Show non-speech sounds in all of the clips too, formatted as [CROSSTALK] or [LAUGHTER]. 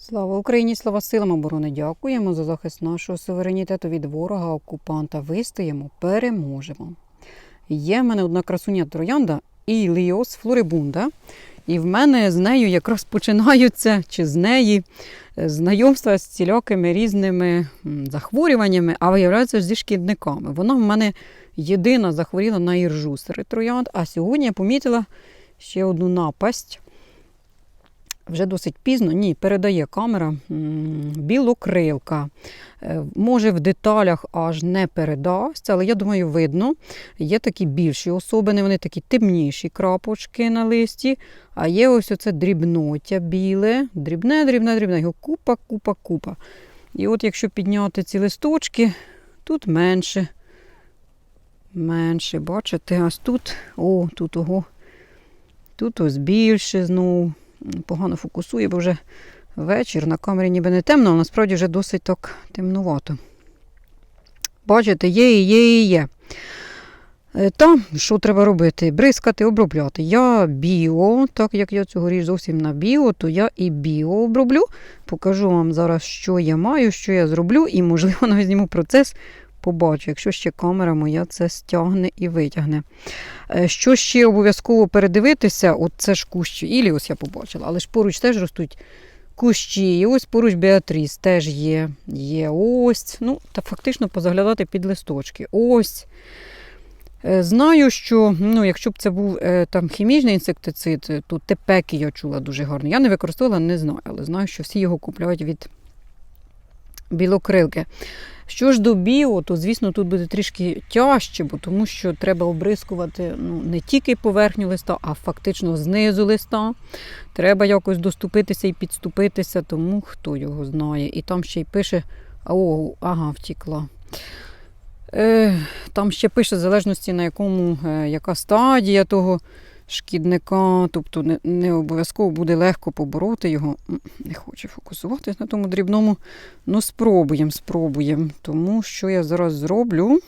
Слава Україні, слава силам оборони! Дякуємо за захист нашого суверенітету від ворога, окупанта. Вистоїмо, переможемо. Є в мене одна красуня троянда Іліос флорибунда. І в мене з нею якраз починаються чи з неї е, знайомства з цілякими різними захворюваннями, а виявляється зі шкідниками. Вона в мене єдина захворіла на іржу серед троянд, а сьогодні я помітила ще одну напасть. Вже досить пізно, ні, передає камера білокрилка. Е, Може, в деталях аж не передасть, але я думаю, видно. Є такі більші особини, вони такі темніші крапочки на листі, а є ось оце дрібноття біле, дрібне, дрібне, дрібне. Його купа, купа, купа. І от якщо підняти ці листочки, тут менше. Менше, бачите, ось тут, о, тут ого. Тут ось більше знову. Погано фокусує, бо вже вечір на камері ніби не темно, а насправді вже досить так темнувато. Бачите, є і є і є. Е, Та, що треба робити? Бризкати, обробляти. Я біо, так як я цьогоріч зовсім на біо, то я і біо оброблю. Покажу вам зараз, що я маю, що я зроблю, і, можливо, [LAUGHS] навіть зніму процес, побачу, якщо ще камера моя це стягне і витягне. Е, Що ще обов'язково передивитися, от це ж кущ Іліус я побачила, але ж поруч теж ростуть кущі. І ось поруч Беатріс теж є. Є ось. Ну, та фактично позаглядати під листочки. Ось. Е, Знаю, що ну, якщо б це був е, там хімічний інсектицид, то тепеки я чула дуже гарно. Я не використовувала, не знаю, але знаю, що всі його купляють від білокрилки. Що ж до біо, то звісно тут буде трішки тяжче, бо тому що треба обрискувати ну, не тільки поверхню листа, а фактично знизу листа. Треба якось доступитися і підступитися, тому хто його знає. І там ще й пише: о, ага, втікла. Е, там ще пише в залежності на якому, е, яка стадія того шкідника, тобто не, не обов'язково буде легко побороти його. Не хочу фокусуватись на тому дрібному. Ну, спробуємо, спробуємо. Тому що я зараз зроблю.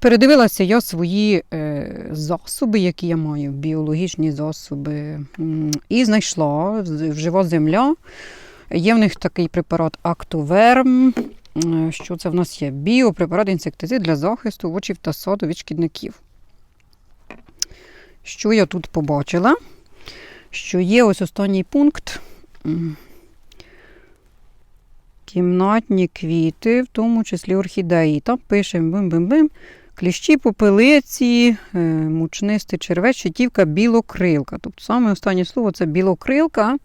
Передивилася я свої е, засоби, які я маю, біологічні засоби, і знайшла з- жива земля. Є в них такий препарат Актоверм. Е, Що це в нас є? Біопрепарат інсектицид для захисту овочів та саду від шкідників. Що я тут побачила? Що є ось останній пункт. Кімнатні квіти, в тому числі орхідеї. Там пишемо бим-бим-бим. Кліщі, попелиці, е, мучнистий червець, щитівка, білокрилка. Тобто саме останнє слово це білокрилка.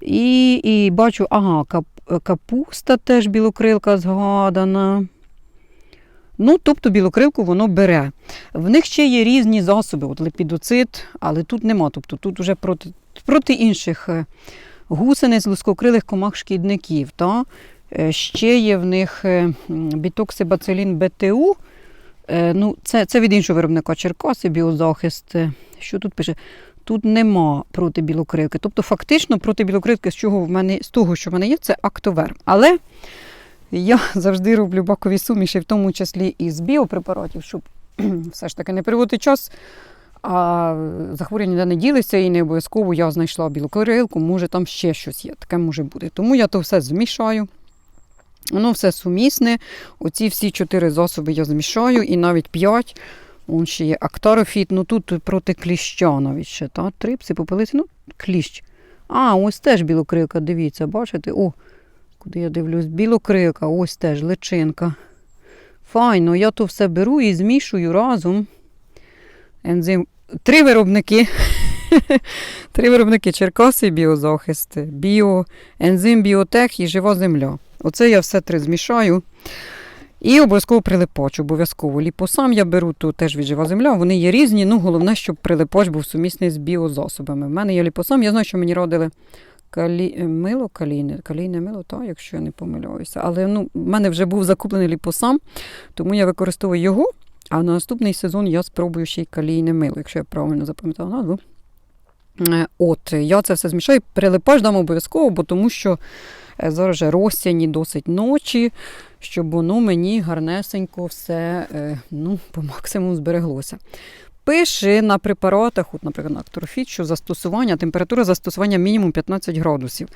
І, і бачу, ага, кап- капуста теж білокрилка згадана. Ну, тобто білокрилку воно бере. В них ще є різні засоби, от лепідоцит, але тут нема. Тобто тут вже проти, проти інших е, гусениць, лускокрилих комах шкідників. Та? Е, Ще є в них е, бітоксибацилін БТУ. Ну, це, це від іншого виробника Черкаси, біозахист. Що тут пише? Тут нема проти білокрилки. Тобто, фактично, проти білокрилки, з чого в мене, з того, що в мене є, це актоверм. Але я [LAUGHS] завжди роблю бакові суміші, в тому числі і з біопрепаратів, щоб [CLEARS THROAT] все ж таки не переводити час. А захворювання не ділися, і не обов'язково я знайшла білокрилку, може там ще щось є, таке може бути. Тому я то все змішаю. Воно все сумісне. Оці всі чотири засоби я змішаю, і навіть п'ять. Он ще є актарофіт, ну тут проти кліща навіть ще, та? трипси, попелиці, ну, кліщ. А, ось теж білокрилка, дивіться, бачите? О, куди я дивлюсь? Білокрилка, ось теж личинка. Файно, я то все беру і змішую разом. Ензим. Три виробники. [LAUGHS] Три виробники Черкаси, біозахист, біо, ензим, біотех і жива земля. Оце я все три змішаю. І обов'язково прилипач, обов'язково. Ліпосам я беру, то теж від жива земля. Вони є різні. Ну, головне, щоб прилипач був сумісний з біозасобами. В мене є ліпосам. Я знаю, що мені радили калі... мило, калійне, калійне мило, та, якщо я не помиляюся. Але ну, в мене вже був закуплений ліпосам, тому я використовую його. А на наступний сезон я спробую ще й калійне мило, якщо я правильно запам'ятала назву. Е, От, я це все змішаю. Прилипач дам обов'язково, бо тому що е, зараз же розсяні досить ночі, щоб воно мені гарнесенько все е, ну, по максимуму збереглося. Пише на препаратах, от, наприклад, на Актрофіт, що застосування, температура застосування мінімум 15 градусів.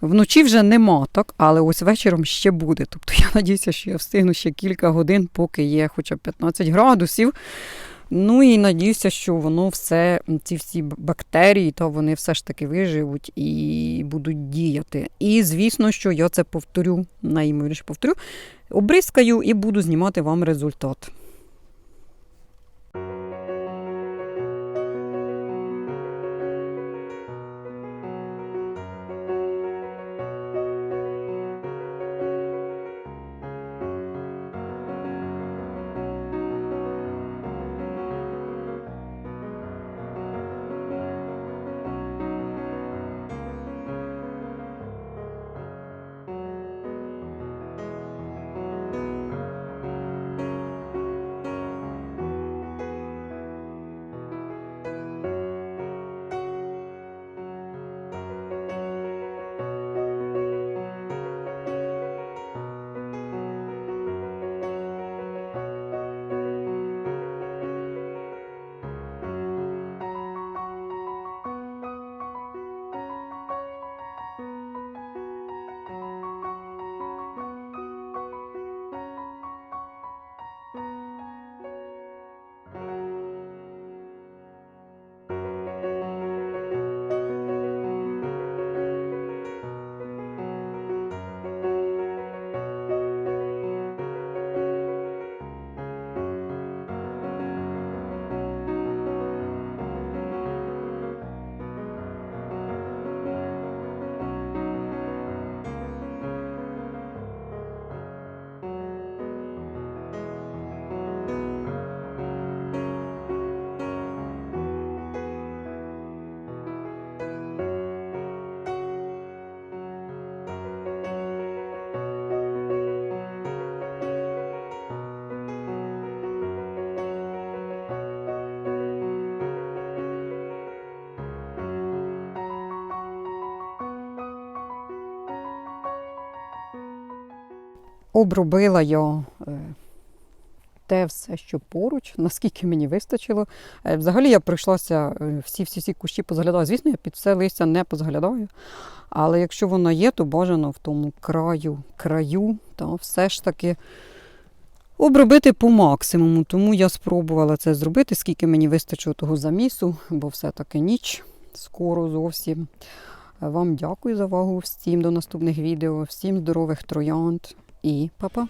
Вночі вже нема, так, але ось вечором ще буде. Тобто я надіюся, що я встигну ще кілька годин, поки є хоча б 15 градусів. Ну і надіюся, що воно все, ці всі бактерії, то вони все ж таки виживуть і будуть діяти. І звісно, що я це повторю, найімовірніше повторю, обризкаю і буду знімати вам результат. Обробила я е, те все, що поруч, [LAUGHS] наскільки мені вистачило. Е, Взагалі я прийшлася е, всі всі всі кущі позаглядала. Звісно, я під все листя не позаглядаю. Але якщо воно є, то бажано в тому краю, краю, то все ж таки обробити по максимуму. Тому я спробувала це зробити, скільки мені вистачило того замісу, бо все-таки ніч скоро зовсім. Вам дякую за увагу. Всім до наступних відео, всім здорових троянд і па-па!